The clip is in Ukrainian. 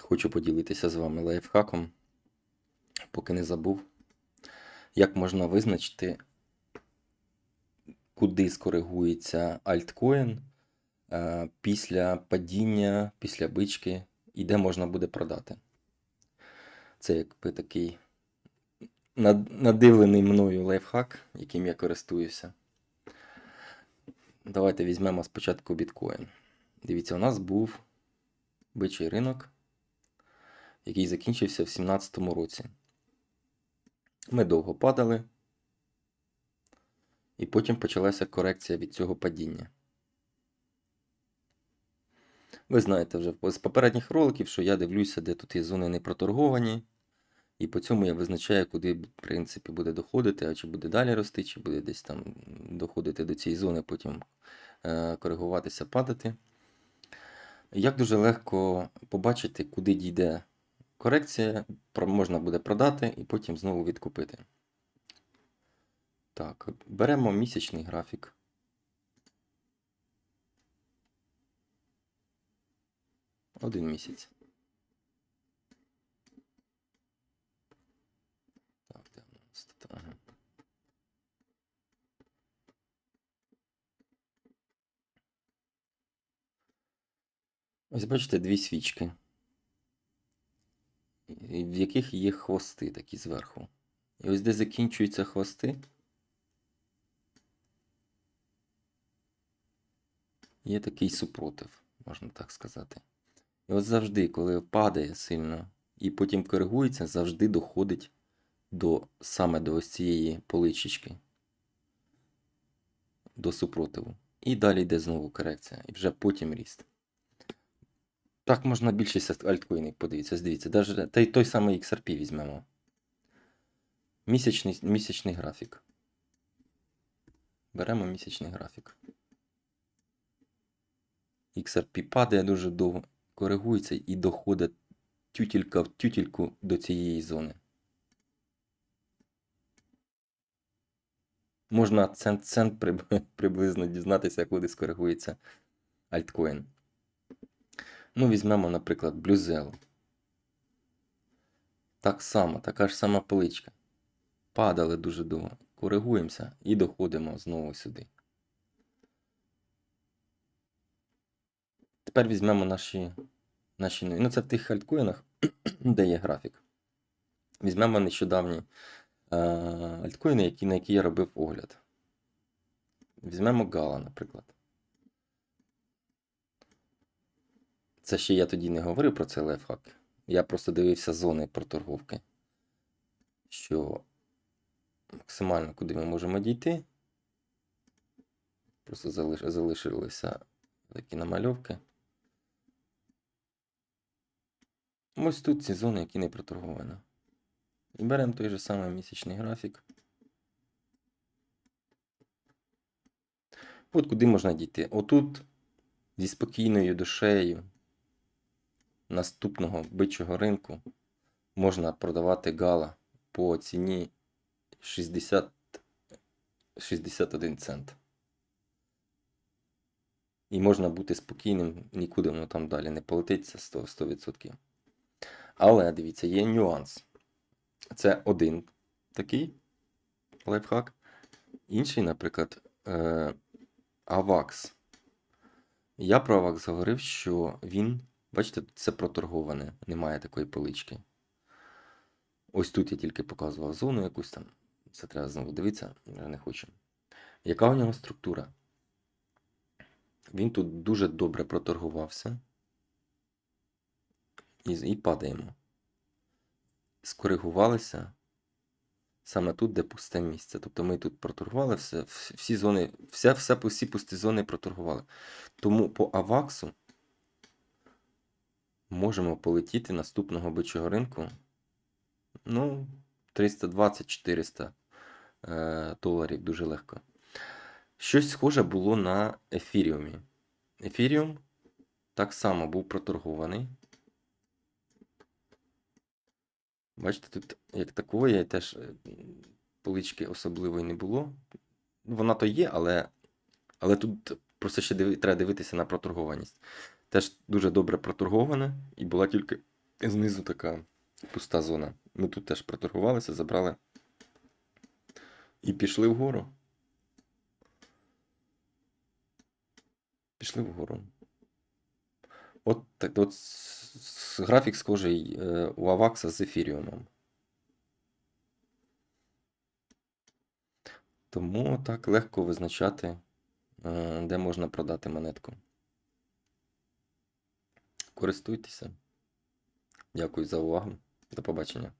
Хочу поділитися з вами лайфхаком, поки не забув, як можна визначити, куди скоригується альткоін е, після падіння, після бички, і де можна буде продати. Це якби такий надивлений мною лайфхак, яким я користуюся. Давайте візьмемо спочатку біткоін. Дивіться, у нас був бичий ринок який закінчився в 2017 році. Ми довго падали, і потім почалася корекція від цього падіння. Ви знаєте вже з попередніх роликів, що я дивлюся, де тут є зони не проторговані, і по цьому я визначаю, куди, в принципі, буде доходити, а чи буде далі рости, чи буде десь там доходити до цієї зони, потім е, коригуватися, падати. Як дуже легко побачити, куди дійде корекція, можна буде продати і потім знову відкупити. Так, беремо місячний графік. Один місяць. Так, де у нас тут? Ага. Ось бачите дві свічки в яких є хвости такі зверху. І ось де закінчуються хвости, є такий супротив, можна так сказати. І от завжди, коли падає сильно і потім коригується, завжди доходить до саме до ось цієї поличечки, до супротиву. І далі йде знову корекція, і вже потім ріст. Так можна більшість альткоїнів подивитися. Дивіться, даже той, той самий XRP візьмемо. Місячний, місячний графік. Беремо місячний графік. XRP падає дуже довго, коригується і доходить тютілька в тютільку до цієї зони. Можна цент, цент приблизно дізнатися, куди скоригується альткоін. Ну, візьмемо, наприклад, блюзел. Так само, така ж сама поличка. Падали дуже довго. Коригуємося і доходимо знову сюди. Тепер візьмемо наші. наші ну, це в тих альткоїнах, де є графік. Візьмемо нещодавні е, альткоїни, які, на які я робив огляд. Візьмемо Гала, наприклад. Це ще я тоді не говорив про цей лайфхак. Я просто дивився зони проторговки. Що максимально куди ми можемо дійти. Просто залиш... залишилися такі намальовки. Ось тут ці зони, які не проторговані. І беремо той же самий місячний графік. От куди можна дійти. Отут зі спокійною душею наступного бичого ринку можна продавати гала по ціні 60, 61 цент. І можна бути спокійним, нікуди воно там далі не полетить, це 100%. 100%. Але дивіться, є нюанс. Це один такий лайфхак. Інший, наприклад, е, AVAX. Я про AVAX говорив, що він Бачите, це проторговане, немає такої полички. Ось тут я тільки показував зону якусь там. Це треба знову дивитися, я не хочу. Яка у нього структура? Він тут дуже добре проторгувався. І, і падаємо. Скоригувалися саме тут, де пусте місце. Тобто ми тут проторгували все, всі зони, все, все, всі пусті зони проторгували. Тому по Аваксу можемо полетіти наступного бичого ринку. Ну, 320-400 е, доларів дуже легко. Щось схоже було на ефіріумі. Ефіріум так само був проторгований. Бачите, тут як такої теж е, полички особливої не було. Вона то є, але, але тут просто ще диви, треба дивитися на проторгованість теж дуже добре проторгована і була тільки знизу така пуста зона. Ми тут теж проторгувалися, забрали. І пішли вгору. Пішли вгору. От, так, от графік схожий е, у Авакса з ефіріумом. Тому так легко визначати, е, де можна продати монетку. Користуйтеся. Дякую за увагу. До побачення.